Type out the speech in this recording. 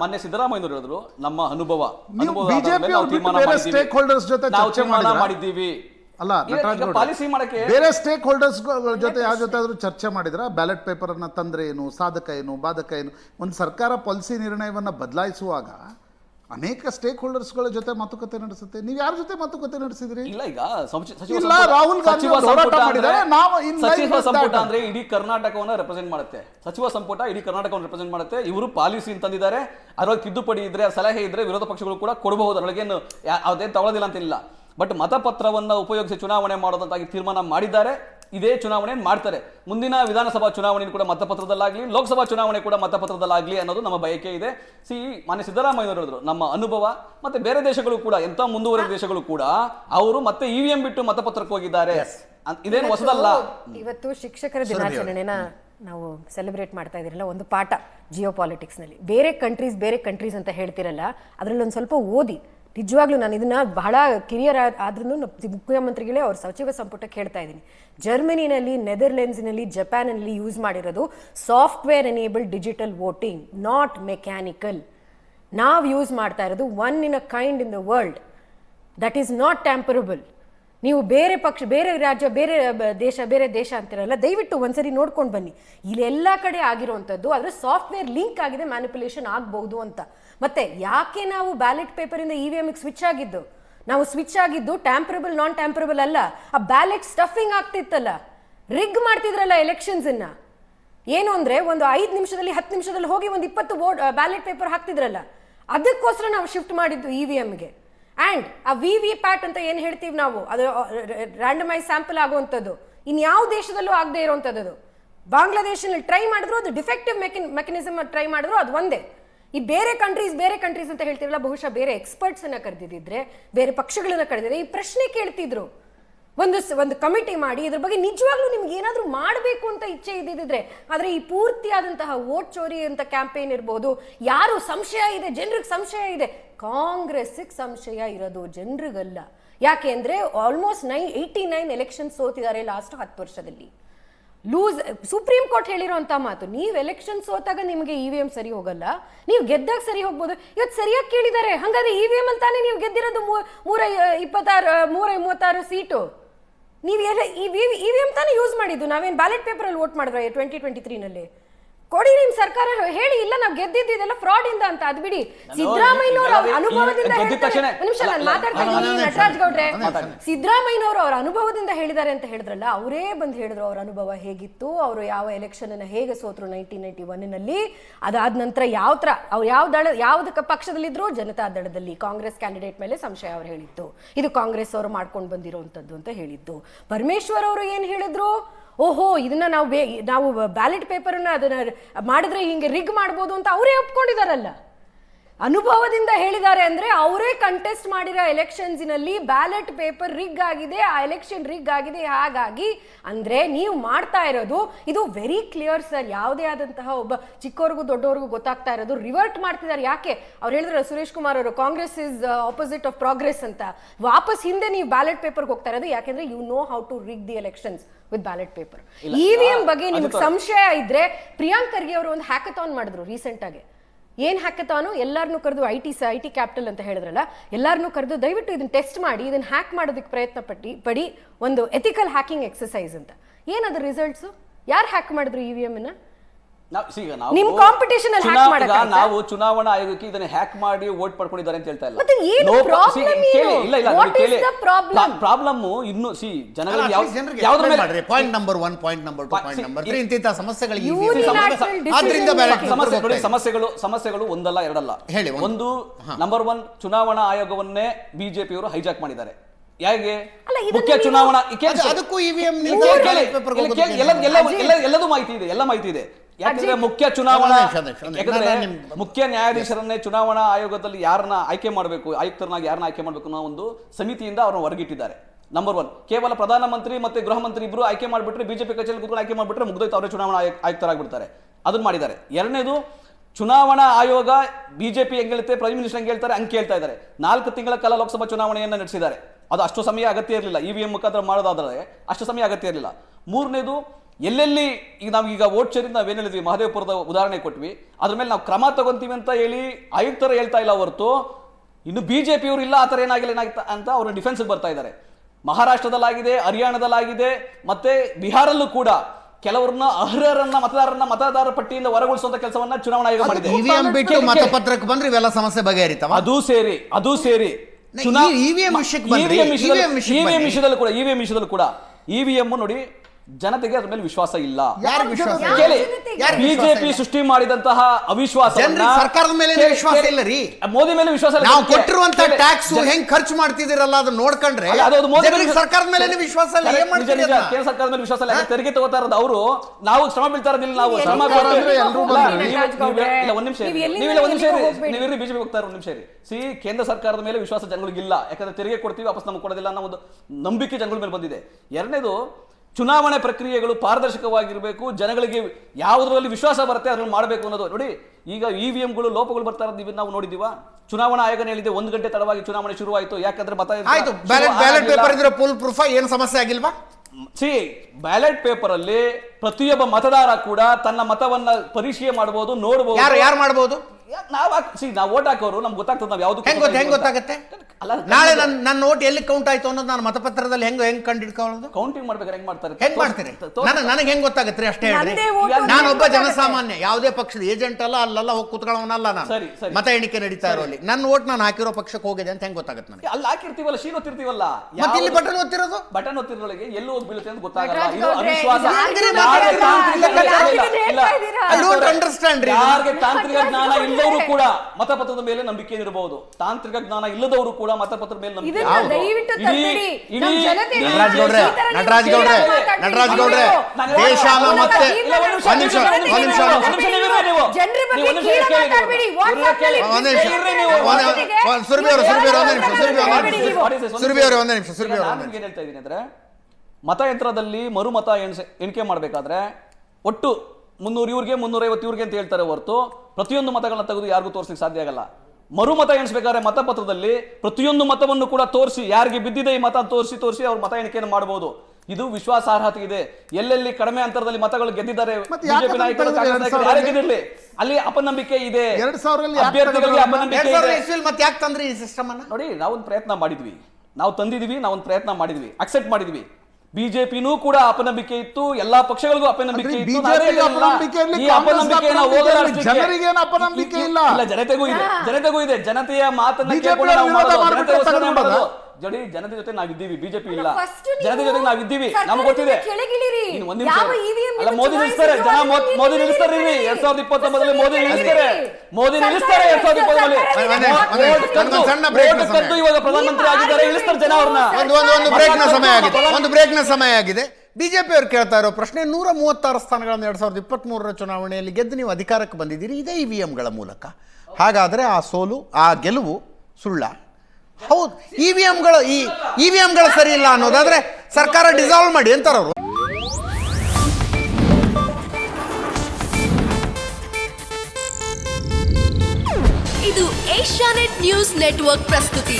ಮೊನ್ನೆ ಸಿದ್ದರಾಮಯ್ಯನವರು ಹೇಳಿದ್ರು ನಮ್ಮ ಅನುಭವ ಮಾಡಿದ್ದೀವಿ. stakeholders ಜೊತೆ ನಾವು ಚರ್ಚೆ ತೀರ್ಮಾನ ಮಾಡಿದ್ದೀವಿ. ಅಲ್ಲ ನಟರಾಜ್ ಪಾಲಿಸಿ ಮಾಡಕ್ಕೆ ಬೇರೆ ಸ್ಟೇಕ್ ಹೋಲ್ಡರ್ಸ್ ಜೊತೆ ಯಾವ ಜೊತೆ ಆದ್ರೂ ಚರ್ಚೆ ಮಾಡಿದ್ರ? ಬ್ಯಾಲೆಟ್ ಪೇಪರ್ ಅನ್ನ ತಂದ್ರೆ ಏನು ಸಾಧಕ ಏನು ಬಾಧಕ ಏನು? ಒಂದು ಸರ್ಕಾರ ಪಾಲಿಸಿ ನಿರ್ಣಯವನ್ನ ಬದಲಾಯಿಸುವಾಗ ಅನೇಕ ಸ್ಟೇಕ್ ಹೋಲ್ಡರ್ಸ್ಗಳ ಜೊತೆ ಮಾತುಕತೆ ನಡೆಸುತ್ತೆ. ನೀವು ಯಾರ ಜೊತೆ ಮಾತುಕತೆ ನಡೆಸಿದ್ರಿ? ಇಲ್ಲ ಈಗ ಇಲ್ಲ, ರಾಹುಲ್ ಗಾಂಧಿ ಹೋರಾಟ ಮಾಡಿದ್ದಾರೆ. ನಾವು ಸಚಿವ ಸಂಪುಟ ಅಂದ್ರೆ ಇಡೀ ಕರ್ನಾಟಕವನ್ನ ರೆಪ್ರೆಸೆಂಟ್ ಮಾಡುತ್ತೆ. ಸಚಿವ ಸಂಪುಟ ಇಡೀ ಕರ್ನಾಟಕವನ್ನು ರೆಪ್ರೆಸೆಂಟ್ ಮಾಡುತ್ತೆ. ಇವರು ಪಾಲಿಸಿ ತಂದಿದ್ದಾರೆ. ಅದರಲ್ಲಿ ತಿದ್ದುಪಡಿ ಇದ್ರೆ ಸಲಹೆ ಇದ್ರೆ ವಿರೋಧ ಪಕ್ಷಗಳು ಕೂಡ ಕೊಡಬಹುದು. ಅದರೊಳಗೇನು ಅದೇನು ತಗೊಳ್ಳೋದಿಲ್ಲ ಅಂತಿಲ್ಲ ಬಟ್ ಮತಪತ್ರವನ್ನ ಉಪಯೋಗಿಸಿ ಚುನಾವಣೆ ಮಾಡೋದಂತಾಗಿ ತೀರ್ಮಾನ ಮಾಡಿದ್ದಾರೆ. ಇದೇ ಚುನಾವಣೆಯನ್ನು ಮಾಡ್ತಾರೆ. ಮುಂದಿನ ವಿಧಾನಸಭಾ ಚುನಾವಣೆ ಕೂಡ ಮತಪತ್ರದಲ್ಲಾಗ್ಲಿ ಲೋಕಸಭಾ ಚುನಾವಣೆ ಕೂಡ ಮತಪತ್ರದಲ್ಲಾಗ್ಲಿ ಅನ್ನೋದು ನಮ್ಮ ಬಯಕೆ ಇದೆ. ಸಿ. ಮಾನ್ಯ ಸಿದ್ದರಾಮಯ್ಯನವರು ಹೇಳಿದ್ರು ನಮ್ಮ ಅನುಭವ ಮತ್ತೆ ಬೇರೆ ದೇಶಗಳು ಕೂಡ ಎಂಥ ಮುಂದುವರೆದ ದೇಶಗಳು ಕೂಡ ಅವರು ಮತ್ತೆ ಇವಿಎಂ ಬಿಟ್ಟು ಮತಪತ್ರಕ್ಕೆ ಹೋಗಿದ್ದಾರೆ. ಇದೇನು ಹೊಸದಲ್ಲ? ಇವತ್ತು- ಶಿಕ್ಷಕರ ದಿನಾಚರಣೆನ ನಾವು ಸೆಲೆಬ್ರೇಟ್ ಮಾಡ್ತಾ ಇದ್ದೀರಲ್ಲ ಒಂದು ಪಾಠ ಜಿಯೋ ನಲ್ಲಿ ಬೇರೆ ಕಂಟ್ರೀಸ್ ಬೇರೆ ಕಂಟ್ರೀಸ್ ಅಂತ ಹೇಳ್ತಿರಲ್ಲ ಅದರಲ್ಲಿ ಒಂದು ಸ್ವಲ್ಪ ಓದಿ. ನಿಜವಾಗ್ಲೂ ನಾನು ಇದನ್ನ ಬಹಳ ಕಿರಿಯರ್ ಆದ್ರೂ ಮುಖ್ಯಮಂತ್ರಿಗಳೇ ಅವ್ರ ಸಚಿವ ಸಂಪುಟಕ್ಕೆ ಹೇಳ್ತಾ ಇದ್ದೀನಿ. ಜರ್ಮನಿನಲ್ಲಿ, ನೆದರ್ಲೆಂಡ್ಸ್ನಲ್ಲಿ ಜಪಾನಲ್ಲಿ ಯೂಸ್ ಮಾಡಿರೋದು software enable digital voting not mechanical ನಾವು ಯೂಸ್ ಮಾಡ್ತಾ ಇರೋದು one in a kind in the world that is not tamperable ನೀವು ಬೇರೆ ಪಕ್ಷ, ಬೇರೆ ರಾಜ್ಯ, ಬೇರೆ ದೇಶ ಬೇರೆ ದೇಶ ಅಂತಿರಲ್ಲ, ದಯವಿಟ್ಟು ಒಂದ್ಸರಿ ನೋಡ್ಕೊಂಡು ಬನ್ನಿ. ಇಲ್ಲಿ ಎಲ್ಲ ಕಡೆ ಆಗಿರುವಂಥದ್ದು ಅದರ ಸಾಫ್ಟ್ವೇರ್ ಲಿಂಕ್ ಆಗಿದೆ ಮ್ಯಾನಿಪುಲೇಷನ್ ಆಗಬಹುದು ಅಂತ. ಮತ್ತೆ ಯಾಕೆ ನಾವು ಬ್ಯಾಲೆಟ್ ಪೇಪರಿಂದ ಇ ವಿ ಎಮ್ಗೆ ಸ್ವಿಚ್ ಆಗಿದ್ದು? ನಾವು ಸ್ವಿಚ್ ಆಗಿದ್ದು ಟ್ಯಾಂಪರಬಲ್ ನಾನ್ ಟ್ಯಾಂಪರಬಲ್ ಅಲ್ಲ. ಆ ಬ್ಯಾಲೆಟ್ ಸ್ಟಫಿಂಗ್ ಆಗ್ತಿತ್ತಲ್ಲ. ರಿಗ್ ಮಾಡ್ತಿದ್ರಲ್ಲ ಎಲೆಕ್ಷನ್ಸ್ ಅನ್ನ ಏನು ಅಂದರೆ ಒಂದು ಐದು ನಿಮಿಷದಲ್ಲಿ, ಹತ್ತು ನಿಮಿಷದಲ್ಲಿ ಹೋಗಿ ಒಂದು ಇಪ್ಪತ್ತು ವೋಟ್ ಬ್ಯಾಲೆಟ್ ಪೇಪರ್ ಹಾಕ್ತಿದ್ರಲ್ಲ. ಅದಕ್ಕೋಸ್ಕರ ನಾವು ಶಿಫ್ಟ್ ಮಾಡಿದ್ದು ಇ ವಿ ಎಮ್ಗೆ ಆ್ಯಂಡ್ ಆ ವಿ ವಿ ಪ್ಯಾಟ್ ಅಂತ ಏನು ಹೇಳ್ತೀವಿ ನಾವು? ಅದು ರ್ಯಾಂಡಮೈಸ್ ಸ್ಯಾಂಪಲ್ ಆಗುವಂಥದ್ದು. ಇನ್ಯಾವ ದೇಶದಲ್ಲೂ ಆಗದೆ ಇರುವಂಥದ್ದು ಅದು ಬಾಂಗ್ಲಾದೇಶನಲ್ಲಿ ಟ್ರೈ ಮಾಡಿದ್ರು, ಅದು ಡಿಫೆಕ್ಟಿವ್ ಮೆಕಿನ್ ಮೆಕನಿಸಮ್ ಟ್ರೈ ಮಾಡಿದ್ರು, ಅದು ಒಂದೇ. ಈ ಬೇರೆ ಕಂಟ್ರೀಸ್ ಬೇರೆ ಕಂಟ್ರೀಸ್ ಅಂತ ಹೇಳ್ತಿರಲ್ಲ, ಬಹುಶಃ ಬೇರೆ ಎಕ್ಸ್ಪರ್ಟ್ಸನ್ನು ಕರೆದಿದ್ದಿದ್ರೆ, ಬೇರೆ ಪಕ್ಷಗಳನ್ನು ಕರೆದಿದ್ರೆ ಈ ಪ್ರಶ್ನೆ ಕೇಳ್ತಿದ್ರು. ಒಂದು ಒಂದು ಕಮಿಟಿ ಮಾಡಿ ಇದ್ರ ಬಗ್ಗೆ ನಿಜವಾಗ್ಲೂ ನಿಮ್ಗೆ ಏನಾದರೂ ಮಾಡಬೇಕು ಅಂತ ಇಚ್ಛೆ ಇದ್ದಿದ್ರೆ ಆದರೆ ಈ ಪೂರ್ತಿಯಾದಂತಹ ವೋಟ್ ಚೋರಿ ಅಂತ ಕ್ಯಾಂಪೇನ್ ಇರ್ಬೋದು, ಯಾರು ಸಂಶಯ ಇದೆ, ಜನರಿಗೆ ಸಂಶಯ ಇದೆ, ಕಾಂಗ್ರೆಸ್ಸಿಗೆ ಸಂಶಯ ಇರೋದು ಜನರಿಗಲ್ಲ. ಯಾಕೆ ಅಂದ್ರೆ ಆಲ್ಮೋಸ್ಟ್ ನೈ ಏಯ್ಟಿ ನೈನ್ ಎಲೆಕ್ಷನ್ ಸೋತಿದ್ದಾರೆ ಲಾಸ್ಟ್ ಹತ್ತು ವರ್ಷದಲ್ಲಿ. ಲೂಸ್ ಸುಪ್ರೀಂ ಕೋರ್ಟ್ ಹೇಳಿರೋಂಥ ಮಾತು, ನೀವು ಎಲೆಕ್ಷನ್ ಸೋತಾಗ ನಿಮಗೆ ಇ ವಿ ಎಂ ಸರಿ ಹೋಗಲ್ಲ, ನೀವು ಗೆದ್ದಾಗ ಸರಿ ಹೋಗ್ಬೋದು. ಇವತ್ತು ಸರಿಯಾಗಿ ಕೇಳಿದ್ದಾರೆ, ಹಂಗಾದ್ರೆ ಇ ವಿ ಎಂ ಅಂತಾನೆ ನೀವು ಗೆದ್ದಿರೋದು ಮೂರ, ಇಪ್ಪತ್ತಾರು ಮೂರ ಮೂವತ್ತಾರು ಸೀಟು. ನೀವು ಎಲ್ಲ ಈ ವಿ ಇ ವಿ ಎಂ ತಾನೇ ಯೂಸ್ ಮಾಡಿದ್ದು ನಾವೇನು ಬ್ಯಾಲೆಟ್ ಪೇಪರಲ್ಲಿ ವೋಟ್ ಮಾಡಿದ್ರೆ ಟ್ವೆಂಟಿ ಟ್ವೆಂಟಿ ತ್ರೀನಲ್ಲಿ ಕೊಡಿ ನಿಮ್ ಸರ್ಕಾರ ಹೇಳಿ ಇಲ್ಲ ನಾವು ಗೆದ್ದಿದ್ದೆಲ್ಲ ಫ್ರಾಡ್ ಇಂದ ಅಂತ ಅದ್ ಬಿಡಿ. ಸಿದ್ದರಾಮಯ್ಯನವರು ಅವ್ರ ಅನುಭವದಿಂದ ಹೇಳ್ತಾರೆ. ನಿಮಿಷ ನಾನು ಮಾತಾಡ್ತೀನಿ ಮಾತಾಡ್ತಾ ಅಲ್ಲ, ಇದ್ದೀನಿ ನಟರಾಜ್ ಗೌಡ್ರೆ. ಸಿದ್ದರಾಮಯ್ಯನವರು ಅವ್ರ ಅನುಭವದಿಂದ ಹೇಳಿದ್ದಾರೆ ಅಂತ ಹೇಳಿದ್ರಲ್ಲ ಅವರೇ ಬಂದು ಹೇಳಿದ್ರು ಅವ್ರ ಅನುಭವ ಹೇಗಿತ್ತು ಅವರು ಯಾವ ಎಲೆಕ್ಷನ್ ಅನ್ನ ಹೇಗೆ ಸೋತ್ರು ನೈನ್ಟೀನ್ ನೈನ್ಟಿ ಒನ್ನಲ್ಲಿ ಅದಾದ ನಂತರ ಯಾವ ತರ ಅವ್ರು ಯಾವ ದಳ ಯಾವ್ದಕ್ಕೆ ಪಕ್ಷದಲ್ಲಿದ್ರು ಜನತಾ ದಳದಲ್ಲಿ ಕಾಂಗ್ರೆಸ್ ಕ್ಯಾಂಡಿಡೇಟ್ ಮೇಲೆ ಸಂಶಯ ಅವ್ರು ಹೇಳಿತ್ತು ಇದು ಕಾಂಗ್ರೆಸ್ ಅವರು ಮಾಡ್ಕೊಂಡು ಬಂದಿರುವಂತದ್ದು ಅಂತ ಹೇಳಿದ್ದು. ಪರಮೇಶ್ವರ್ ಅವರು ಏನ್ ಹೇಳಿದ್ರು? ಓಹೋ ಇದನ್ನ ನಾವು ನಾವು ಬ್ಯಾಲೆಟ್ ಪೇಪರ್ ಅದನ್ನ ಮಾಡಿದ್ರೆ ಹಿಂಗೆ ರಿಗ್ ಮಾಡ್ಬೋದು ಅಂತ ಅವರೇ ಒಪ್ಕೊಂಡಿದಾರಲ್ಲ. ಅನುಭವದಿಂದ ಹೇಳಿದ್ದಾರೆ ಅಂದ್ರೆ ಅವರೇ ಕಂಟೆಸ್ಟ್ ಮಾಡಿರೋ ಎಲೆಕ್ಷನ್ಸ್ನಲ್ಲಿ ಬ್ಯಾಲೆಟ್ ಪೇಪರ್ ರಿಗ್ ಆಗಿದೆ ಆ ಎಲೆಕ್ಷನ್ ರಿಗ್ ಆಗಿದೆ. ಹಾಗಾಗಿ ಅಂದ್ರೆ ನೀವು ಮಾಡ್ತಾ ಇರೋದು ಇದು ವೆರಿ ಕ್ಲಿಯರ್ ಸರ್ ಯಾವುದೇ ಆದಂತಹ ಒಬ್ಬ ಚಿಕ್ಕವರಿಗೂ ದೊಡ್ಡವರಿಗೂ ಗೊತ್ತಾಗ್ತಾ ಇರೋದು ರಿವರ್ಟ್ ಮಾಡ್ತಿದ್ದಾರೆ. ಯಾಕೆ? ಅವ್ರು ಹೇಳಿದ್ರು ಸುರೇಶ್ ಕುಮಾರ್ ಅವರು Congress is opposite of progress ಅಂತ. ವಾಪಸ್ ಹಿಂದೆ ನೀವು ಬ್ಯಾಲೆಟ್ ಪೇಪರ್ಗೆ ಹೋಗ್ತಾ ಇರೋದು. ಯಾಕೆಂದ್ರೆ you know how to rig the elections with ballot paper E V M ಬಗ್ಗೆ ನಿಮ್ಗೆ ಸಂಶಯ ಇದ್ರೆ ಪ್ರಿಯಾಂಕ್ ಖರ್ಗೆ ಅವರು ಒಂದು ಹ್ಯಾಕಥಾನ್ ಮಾಡಿದ್ರು ರೀಸೆಂಟ್ ಆಗಿ. ಏನ್ ಹ್ಯಾಕತಾನು ಎಲ್ಲರನ್ನೂ ಕರೆದು I T I T capital ಅಂತ ಹೇಳಿದ್ರಲ್ಲ ಎಲ್ಲರನ್ನೂ ಕರೆದು ದಯವಿಟ್ಟು ಇದನ್ನ ಟೆಸ್ಟ್ ಮಾಡಿ ಇದನ್ನ ಹ್ಯಾಕ್ ಮಾಡೋದಕ್ಕೆ ಪ್ರಯತ್ನ ಪಟ್ಟಿ, ಪಡಿ ಒಂದು ಎಥಿಕಲ್ ಹ್ಯಾಕಿಂಗ್ ಎಕ್ಸಸೈಸ್ ಅಂತ. ಏನದು ರಿಸಲ್ಟ್ಸ್ ಯಾರು ಹ್ಯಾಕ್ ಮಾಡಿದ್ರು ಇ ವಿ ಎಂ ನಿಮ್ ಕಾಂಪಿಟೇಷನ್ ಅಲ್ಲಿ ಈಗ ಮಾಡಕ್ಕಾಯ್ತಾ? ನಾವು ಚುನಾವಣಾ ಆಯೋಗಕ್ಕೆ ಇದನ್ನ ಹ್ಯಾಕ್ ಮಾಡಿ ವೋಟ್ ಪಡ್ಕೊಂಡಿದ್ದಾರೆ ಅಂತ ಹೇಳ್ತಾ ಇಲ್ಲ ಮತ್ತೆ ಏನು No, ಏನು? ಕೇಳಿ, ಇಲ್ಲ ಇಲ್ಲ ಕೇಳಿ is ಪ್ರಾಬ್ಲಮ್ ಇನ್ನು ಸಿ ಜನಗಳಿಗೆ ಯಾವ ಯಾವ್ದ್ರ ಮೇಲೆ ಮಾಡ್ರಿ point number one point number two point number ಈ- ತ್ರೀ ಇಂತಿಂತ ಸಮಸ್ಯೆಗಳಿಗೆ ಈ Unilateral ಸಮಸ್ಯೆ-. ನೋಡಿ ಸಮಸ್ಯೆಗಳು ಸಮಸ್ಯೆಗಳು ಒಂದಲ್ಲ ಎರಡಲ್ಲ ಹೇಳಿ, ಒಂದು. ನಂಬರ್ ಒನ್ ಚುನಾವಣಾ ಆಯೋಗವನ್ನೇ ಬಿಜೆಪಿ ಅವರು ಹೈಜಾಕ್ ಮಾಡಿದ್ದಾರೆ ಹೇಗೆ ಅಲ್ಲ, ಮುಖ್ಯ ನೀವು- ಚುನಾವಣಾ ಅದಕ್ಕೂ? ಎಲ್ಲ ಅಜಿತ್. ಎಲ್ಲದೂ ಮಾಹಿತಿ ಇದೆ ಎಲ್ಲ ಮಾಹಿತಿ ಇದೆ ಯಾಕಂದ್ರೆ ಮುಖ್ಯ ಚುನಾವಣಾ. ಯಾಕಂದ್ರೆ ಮುಖ್ಯ ನ್ಯಾಯಾಧೀಶರನ್ನೇ ಚುನಾವಣಾ ಆಯೋಗದಲ್ಲಿ ಯಾರನ್ನ ಆಯ್ಕೆ ಮಾಡಬೇಕು ಆಯುಕ್ತರನ್ನಾಗಿ ಯಾರನ್ನ ಆಯ್ಕೆ ಮಾಡಬೇಕು ಅನ್ನೋ ಒಂದು ಸಮಿತಿಯಿಂದ ಅವ್ರನ್ನ ಹೊರಗಿಟ್ಟಿದ್ದಾರೆ. ನಂಬರ್ ಒನ್ ಕೇವಲ ಪ್ರಧಾನಮಂತ್ರಿ ಮತ್ತೆ ಗೃಹ ಮಂತ್ರಿ ಇಬ್ರು ಆಯ್ಕೆ ಮಾಡಿಬಿಟ್ರೆ ಬಿಜೆಪಿ ಕಚೇರಿ ಕೂತ್ಕೊಂಡು ಆಯ್ಕೆ ಮಾಡಿಬಿಟ್ರೆ ಮುಗ್ದೋಯ್ತು ಅವರೇ ಚುನಾವಣಾ ಆಯುಕ್- ಆಯುಕ್ತರಾಗ್ಬಿಡ್ತಾರೆ. ಅದನ್ನ ಮಾಡಿದ್ದಾರೆ. ಎರಡನೇದು ಚುನಾವಣಾ ಆಯೋಗ ಬಿಜೆಪಿ ಹೆಂಗ್ ಹೇಳುತ್ತೆ ಪ್ರೈಮ್ ಮಿನಿಸ್ಟರ್ ಹೆಂಗ್ ಹೇಳ್ತಾರೆ ಹಂಗೆ ಕೇಳ್ತಾ ಇದ್ದಾರೆ. ನಾಲ್ಕು ತಿಂಗಳ ಕಾಲ ಲೋಕಸಭಾ ಚುನಾವಣೆಯನ್ನ ನಡೆಸಿದ್ದಾರೆ. ಅದು ಅಷ್ಟು ಸಮಯ ಅಗತ್ಯ ಇರಲಿಲ್ಲ. ಇ ವಿ ಎಂ ಮುಖಾಂತರ ಮಾಡೋದಾದ್ರೆ ಅಷ್ಟು ಸಮಯ ಅಗತ್ಯ ಇರಲಿಲ್ಲ. ಮೂರನೇದು ಎಲ್ಲೆಲ್ಲಿ ಈಗ ನಾವೀಗ ವೋಟ್ ಶೇರಿಂದ ನಾವೇನು ಹೇಳಿದ್ವಿ ಮಹದೇವಪುರದ ಉದಾಹರಣೆ ಕೊಟ್ವಿ ಅದ್ರ ಮೇಲೆ ನಾವು ಕ್ರಮ ತಗೊಂತೀವಿ ಅಂತ ಹೇಳಿ ಆಯುಕ್ತರು ಹೇಳ್ತಾ ಇಲ್ಲ ಹೊರತು ಇನ್ನು ಬಿ ಜೆ ಪಿಯವರು ಇಲ್ಲ ಆ ಥರ ಏನಾಗಿಲ್ಲ ಏನಾಗುತ್ತೆ ಅಂತ ಅವರು ಡಿಫೆನ್ಸ್ ಬರ್ತಾ ಇದ್ದಾರೆ ಮಹಾರಾಷ್ಟ್ರದಲ್ಲಾಗಿದೆ ಹರಿಯಾಣದಲ್ಲಾಗಿದೆ ಮತ್ತೆ ಬಿಹಾರಲ್ಲೂ ಕೂಡ ಕೆಲವರನ್ನ ಅರ್ಹರನ್ನ ಮತದಾರರನ್ನ ಮತದಾರರ ಪಟ್ಟಿಯಿಂದ ಹೊರಗೊಳಿಸುವಂತ ಕೆಲಸವನ್ನ ಚುನಾವಣಾ ಆಯೋಗ ಮಾಡಿದೆ ಇವಿಎಂ ಬಿಟ್ಟು ಮತಪತ್ರಕ್ಕೆ ಬಂದ್ರೆ ಇವೆಲ್ಲ ಸಮಸ್ಯೆ ಬಗೆಹರಿತಾವ ಅದು ಸೇರಿ ಅದು ಸೇರಿ ಇವಿಎಂ ಇವಿಎಂ. ವಿಷಯದಲ್ಲೂ ಕೂಡ ಇವಿಎಂ ವಿಷಯದಲ್ಲೂ ಕೂಡ ಇವಿಎಂ ನೋಡಿ ಜನತೆಗೆ ಅದ್ರ ಮೇಲೆ ವಿಶ್ವಾಸ ಇಲ್ಲ. ಯಾರ ವಿಶ್ವಾಸ ಕೇಳಿ. ಬಿಜೆಪಿ ಸೃಷ್ಟಿ ಮಾಡಿದಂತಹ ಅವಿಶ್ವಾಸ ಜನರಿಗೆ ಸರ್ಕಾರದ ಮೇಲೆ ವಿಶ್ವಾಸ ಇಲ್ಲ ರೀ. ಮೋದಿ ಮೇಲೆ ವಿಶ್ವಾಸ ಇಲ್ಲ. ನಾವು. ಕೊಟ್ಟಿರುವಂತ ಟ್ಯಾಕ್ಸ್ ಹೆಂಗ್ ಖರ್ಚು ಮಾಡ್ತಿದಿರಲ್ಲ ಅದನ್ನ ನೋಡ್ಕೊಂಡ್ರೆ ಅದು ಮೋದಿ ಜನರಿಗೆ ಸರ್ಕಾರದ ಮೇಲೆ ವಿಶ್ವಾಸ ಇಲ್ಲ? ಏನ್ ಮಾಡ್ತೀರಿ ಕೇಂದ್ರ ಸರ್ಕಾರದ ಮೇಲೆ ವಿಶ್ವಾಸ ಇಲ್ಲ. ತೆರಿಗೆ ತಗೋತಾ ಇರೋದು ಅವರು? ನಾವು ಶ್ರಮ ಬೀಳ್ತಾ ಇರೋದಿಲ್ಲ ನಾವು. ಶ್ರಮ ಇಲ್ಲ, ಬಂದ್ರಿ. ನೀವು- ನೀವು- ಇಲ್ಲ ಒಂದ್ ನಿಮಿಷ ನೀವಿಲ್ಲ ಒಂದ್ ನಿಮಿಷ ಇರಿ. ನೀವಿರ್ರಿ ಬಿಜೆಪಿ ಹೋಗ್ತಾ ಇರೋ ಒಂದ್ ನಿಮಿಷ ಇರಿ. ಸಿ ಕೇಂದ್ರ ಸರ್ಕಾರದ ಮೇಲೆ ವಿಶ್ವಾಸ ಜನಗಳಿಗಿಲ್ಲ. ಯಾಕಂದ್ರೆ ತೆರಿಗೆ ಕೊಡ್ತೀವಿ ವಾಪಸ್ ನಮ್ಗೆ ಕೊಡೋದಿಲ್ಲ ಅನ್ನೋ ಒಂದು ನಂಬಿಕೆ ಜನಗಳ ಮೇಲೆ ಬಂದಿದೆ. ಎರಡನೇದು ಚುನಾವಣೆ ಪ್ರಕ್ರಿಯೆಗಳು ಪಾರದರ್ಶಕವಾಗಿರಬೇಕು ಜನಗಳಿಗೆ ಯಾವುದರಲ್ಲಿ ವಿಶ್ವಾಸ ಬರುತ್ತೆ ಅದನ್ನು ಮಾಡಬೇಕು ಅನ್ನೋದು. ನೋಡಿ ಈಗ ಇ ವಿ ಎಂಗಳು ಲೋಪಗಳು ಬರ್ತಾ ಇರೋದು ನೀವು ನಾವು ನೋಡಿದೀವ ಚುನಾವಣಾ ಆಯೋಗ ಹೇಳಿದೆ ಒಂದು ಗಂಟೆ ತಡವಾಗಿ ಚುನಾವಣೆ ಶುರುವಾಯಿತು. ಯಾಕಂದ್ರೆ ಮತ ಆಯ್ತು ಬ್ಯಾಲೆಟ್ ಪೇಪರ್ ಇದ್ರೆ ಫುಲ್ ಪ್ರೂಫ್ ಏನ್ ಸಮಸ್ಯೆ ಆಗಿಲ್ವಾ? ಸಿ ಬ್ಯಾಲೆಟ್ ಪೇಪರ್ ಅಲ್ಲಿ ಪ್ರತಿಯೊಬ್ಬ ಮತದಾರ ಕೂಡ ತನ್ನ ಮತವನ್ನ ಪರೀಕ್ಷೆ ಮಾಡಬಹುದು ನೋಡಬಹುದು ಯಾರು ಯಾರು ಮಾಡ್ಬೋದು? ನಾವ್ ಸಿ ನಾವು ಓಟ್ ಹಾಕೋರು ನಮ್ಗೆ ಗೊತ್ತಾಗ್ತದೆ ನಾವು ಯಾವ್ದು ಹೆಂಗ್ ಗೊತ್ತಾಗತ್ತೆ? ಅಲ್ಲ ನಾಳೆ ನನ್ನ ನನ್ನ ನೋಟ್ ಎಲ್ಲಿ ಕೌಂಟ್ ಆಯ್ತು ಅನ್ನೋದು ನಾನು ಮತಪತ್ರದಲ್ಲಿ ಹೆಂಗ್ ಹೆಂಗ್ ಕಂಡು ಹಿಡ್ಕೊಳ್ಳೋದು ಕೌಂಟಿಂಗ್ ಮಾಡ್ಬೇಕಾದ್ರೆ ಹೆಂಗ್ ಮಾಡ್ತಾರೆ? ಹೆಂಗ್ ಮಾಡ್ತೀರಿ? ನನಗೆ ನನಗೆ ಹೆಂಗ್ ಗೊತ್ತಾಗತ್ತೆ ರೀ ಅಷ್ಟೇ ಹೇಳ್ರಿ. ನಾನು ಒಬ್ಬ ಅಂತ ನಾನೊಬ್ಬ. ಜನಸಾಮಾನ್ಯ ಯಾವುದೇ ಪಕ್ಷದ ಏಜೆಂಟ್ ಅಲ್ಲ ಅಲ್ಲೆಲ್ಲ ಹೋಗಿ ಕುತ್ಕೊಳ್ಳೋನಲ್ಲ ನಾನು. ಸರಿ, ಸರಿ. ಮತ ಎಣಿಕೆ ನಡೀತಾ ಇರೋಲ್ಲಿ. ನನ್ನ ಓಟ್ ನಾನು ಹಾಕಿರೋ ಪಕ್ಷಕ್ಕೆ ಹೋಗಿದೆ ಅಂತ ಹೆಂಗ್ ಗೊತ್ತಾಗುತ್ತೆ ನನಗೆ? ಅಲ್ಲಿ ಹಾಕಿರ್ತೀವಲ್ಲ ಶೀನ್ ಒತ್ತಿರ್ತೀವಲ್ಲ? ಮತ್ತೆ ಇಲ್ಲಿ ಬಟನ್ ಒತ್ತಿರೋದು? ಬಟನ್ ಒತ್ತಿರೋಳಿಗೆ ಎಲ್ಲಿ ಹೋಗಿ ಬೀಳುತ್ತೆ ಅಂತ ಗೊತ್ತಾಗಲ್ಲ. ಅಂಡರ್ಸ್ಟ್ಯಾಂಡ್ ಇದು ಅವಿಶ್ವಾಸ. ಯಾರಿಗೆ ತಾಂತ್ರಿಕ ರೀ ತಾಂತ್ರಿಕ ಜ್ಞಾನ. ಇಲ್ಲದವರು ಕೂಡ ಮತಪತ್ರದ ಮೇಲೆ ನಂಬಿಕೆ ಇರಬಹುದು. ತಾಂತ್ರಿಕ ಜ್ಞಾನ ಇಲ್ಲದವರು ಕೂಡ ಮೇಲೆ. ಇಡೀ ನಮ್ಮ ಜನತೆಗೆ ನಟರಾಜ್ ಗೌಡ್ರೆ ನಟರಾಜ್ ಗೌಡ್ರೆ ದೇಶ ದೇಶನ ಮತ್ತೆ ಒಂದ್ ನಿಮಿಷ, ಒಂದ್ ನಿಮಿಷ ಅವರು ಅವರು ಒಂದ್ ನಿಮಿಷ ಅವರು ಒಂದ್ ನಿಮಿಷ ಅವರೇ ಒಂದೇ ನಿಮಿಷ. ಹೇಳ್ತಾ ಇದ್ದೀನಿ ಅಂದ್ರೆ ಮತಯಂತ್ರದಲ್ಲಿ ಮರುಮತ ಎಣಿಸೆ ಎಣಿಕೆ ಮಾಡಬೇಕಾದ್ರೆ ಒಟ್ಟು ಮುನ್ನೂರು ಇವ್ರಿಗೆ ಮುನ್ನೂರೈವತ್ತು ಇವ್ರಿಗೆ ಅಂತ ಹೇಳ್ತಾರೆ ಹೊರತು ಪ್ರತಿಯೊಂದು ಮತಗಳನ್ನ ತೆಗೆದು ಯಾರಿಗೂ ತೋರಿಸಲಿಕ್ಕೆ ಸಾಧ್ಯ ಆಗಲ್ಲ. ಮರುಮತ ಎಣಿಸ್ಬೇಕಾದ್ರೆ ಮತಪತ್ರದಲ್ಲಿ ಪ್ರತಿಯೊಂದು ಮತವನ್ನು ಕೂಡ ತೋರಿಸಿ ಯಾರಿಗೆ ಬಿದ್ದಿದೆ ಈ ಮತ ತೋರಿಸಿ ತೋರಿಸಿ ಅವ್ರ ಮತ ಎಣಿಕೆಯನ್ನು ಮಾಡಬಹುದು ಇದು ವಿಶ್ವಾಸಾರ್ಹತೆ ಇದೆ. ಎಲ್ಲೆಲ್ಲಿ ಕಡಿಮೆ ಅಂತರದಲ್ಲಿ ಮತಗಳು ಗೆದ್ದಿದ್ದಾರೆ ಬಿಜೆಪಿ ನಾಯಕರು ಎರಡ್ ಅಲ್ಲಿ ಅಪನಂಬಿಕೆ ಇದೆ. ಅಭ್ಯರ್ಥಿಗಳಿಗೆ ಅಪನಂಬಿಕೆ ಇದೆ. ಮತ್ತೆ ಯಾಕೆ ತಂದ್ರಿ ಈ ಸಿಸ್ಟಮ್ ಅನ್ನ? ನೋಡಿ ನಾವೊಂದು ಪ್ರಯತ್ನ ಮಾಡಿದ್ವಿ. ನಾವು ತಂದಿದ್ವಿ ನಾವೊಂದು ಪ್ರಯತ್ನ ಮಾಡಿದ್ವಿ. ಅಕ್ಸೆಪ್ಟ್ ಮಾಡಿದ್ವಿ. ಬಿಜೆಪಿನೂ ಕೂಡ ಅಪನಂಬಿಕೆ ಇತ್ತು ಎಲ್ಲಾ ಪಕ್ಷಗಳಿಗೂ ಅಪನಂಬಿಕೆ ಇತ್ತು ಈ ಕಾಂಗ್ರೆಸ್ ಅಪನಂಬಿಕೆ ಜನರಿಗೇನು ಅಪನಂಬಿಕೆ ಇಲ್ಲ. ಇಲ್ಲ ಜನತೆಗೂ ಇದೆ ಜನತೆಗೂ ಇದೆ ಜನತೆಯ ಮಾತನ್ನ ಜಡಿ ಜನತೆ ಜೊತೆ ನಾವಿದ್ದೀವಿ ಬಿಜೆಪಿ ಇಲ್ಲ. ಜನತೆ ಜೊತೆ ನಾವಿದ್ದೀವಿ ನಮ್ಗೆ ಗೊತ್ತಿದೆ. ಒಂದ್ ನಿಮಿಷ. ಅಲ್ಲ ಮೋದಿ ನಿಲ್ಲಿಸ್ತಾರೆ. ಜನ ಮೋದಿ EVM ನಿಲ್ಲಿಸ್ತಾರೆ. ಎರಡ್ ಸಾವಿರದ ಇಪ್ಪತ್ತೊಂಬತ್ತರಲ್ಲಿ ಮೋದಿ ನಿಲ್ಲಿಸ್ತಾರೆ. ಮೋದಿ ನಿಲ್ಲಿಸ್ತಾರೆ ಎರಡ್ ಸಾವಿರದ ಇಪ್ಪತ್ತೊಂಬತ್ತರಲ್ಲಿ. ಇವಾಗ ಪ್ರಧಾನಮಂತ್ರಿ ಆಗಿದ್ದಾರೆ ಇಳಿಸ್ತಾರೆ ಜನ ಅವ್ರನ್ನ. ಒಂದು ಒಂದು ಒಂದು ಬ್ರೇಕ್ನ ಸಮಯ ಆಗಿದೆ. ಒಂದು ಬ್ರೇಕ್ನ ಸಮಯ ಆಗಿದೆ. ಬಿಜೆಪಿ ಅವರು ಕೇಳ್ತಾ ಇರೋ ಪ್ರಶ್ನೆ ನೂರ ಮೂವತ್ತಾರು ಸ್ಥಾನಗಳನ್ನು ಎರಡ್ ಸಾವಿರದ ಇಪ್ಪತ್ತ್ ಮೂರರ ಚುನಾವಣೆಯಲ್ಲಿ ಗೆದ್ದು ನೀವು ಅಧಿಕಾರಕ್ಕೆ ಬಂದಿದ್ದೀರಿ. ಇದೇ ಇ ವಿ ಎಂಗಳ ಮೂಲಕ. ಹಾಗಾದ್ರೆ ಆ ಸೋಲು ಆ ಗೆಲುವು ಸುಳ್ಳ. ಹೌದು ಇ ವಿ ಎಂಗಳು ಈ ಇ ವಿ ಎಂಗಳು ಸರಿ ಇಲ್ಲ ಅನ್ನೋದಾದ್ರೆ ಸರ್ಕಾರ ಡಿಸಾಲ್ವ್ ಮಾಡಿ ಅಂತಾರೆ ಅವರು ಇದು ಏಷ್ಯಾನೆಟ್ ನ್ಯೂಸ್ ನೆಟ್ವರ್ಕ್ ಪ್ರಸ್ತುತಿ.